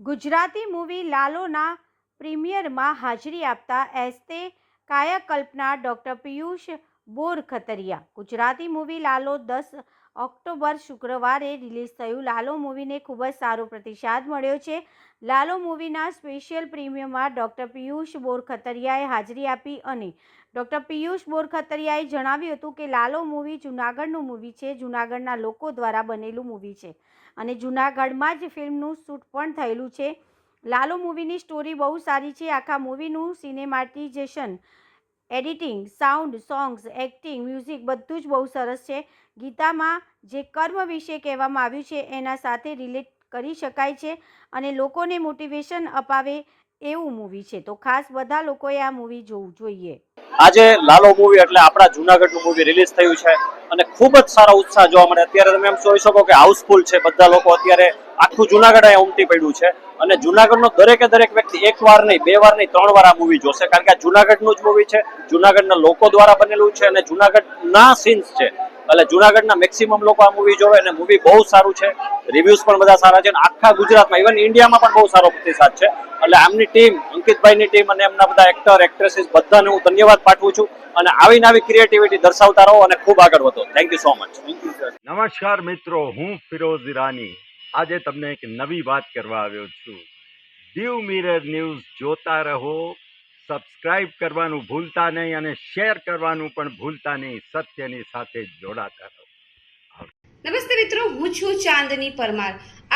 Gujarati movie લાલોના પ્રીમિયરમાં હાજરી આપતા એસ્તે કાયાકલ્પના ડૉક્ટર પિયુષ બોરખતરિયા ગુજરાતી મૂવી લાલો દસ ઓક્ટોબર શુક્રવારે રિલીઝ થયું. લાલો મૂવીને ખૂબ જ સારો પ્રતિસાદ મળ્યો છે. લાલો મૂવીના સ્પેશિયલ પ્રીમિયરમાં ડૉક્ટર પિયુષ બોરખતરિયાએ હાજરી આપી અને ડૉક્ટર પિયુષ બોરખતરિયાએ જણાવ્યું હતું કે લાલો મૂવી જૂનાગઢનું મૂવી છે. જૂનાગઢના લોકો દ્વારા બનેલું મૂવી છે અને જૂનાગઢમાં જ ફિલ્મનું શૂટ પણ થયેલું છે. લાલો મૂવીની સ્ટોરી બહુ સારી છે. આખા મૂવીનું cinematisation editing, sound, songs, acting, music બધું જ બહુ સરસ છે. ગીતામાં જે કર્મ વિશે કહેવામાં આવ્યું છે એના સાથે રિલેટ કરી શકાય છે અને લોકોને મોટિવેશન અપાવે એવું મૂવી છે. તો ખાસ બધા લોકોએ આ મૂવી જોવું જોઈએ. આજે લાલો મૂવી એટલે આપણા જુનાગઢનું મૂવી રિલીઝ થયું છે અને ખૂબ જ સારો ઉત્સાહ જોવા મળે. અત્યારે તમે એમ જોઈ શકો કે હાઉસફુલ છે, બધા લોકો અત્યારે આખું જુનાગઢ અહીંયા ઉમટી પડ્યું છે અને જુનાગઢનો દરેકે દરેક વ્યક્તિ એક વાર નહીં, બે વાર નહીં, ત્રણ વાર આ મૂવી જોશે. કારણ કે આ જુનાગઢનું જ મૂવી છે, જુનાગઢના લોકો દ્વારા બનેલું છે અને જુનાગઢના સીન્સ છે. એટલે જુનાગઢના મેક્સિમમ લોકો આ મૂવી જોવે અને મૂવી બહુ સારું છે. રિવ્યુઝ પણ બધા સારા છે અને આખા ગુજરાતમાં ઇવન ઇન્ડિયામાં પણ બહુ સારો પ્રતિસાદ છે. એટલે આમની ટીમ અંકિતભાઈની ટીમ અને એમના બધા એક્ટર એક્ટ્રેસીસ બધાને હું ધન્યવાદ પાઠવું છું અને આવી નવી ક્રિએટિવિટી દર્શાવતા રહો અને ખૂબ આગળ વધો. થેન્ક યુ સો મચ નમસ્કાર મિત્રો હું ફિરોઝ ઈરાની. આજે તમને એક નવી વાત કરવા આવ્યો છું. દીવ મિરર ન્યૂઝ જોતા રહો સબસ્ક્રાઇબ કરવાનું ભૂલતા નહીં અને શેર કરવાનું પણ ભૂલતા નહીં સત્યની સાથે જોડાતા રહો. નમસ્તે મિત્રો હું છું ચાંદની પરમાર.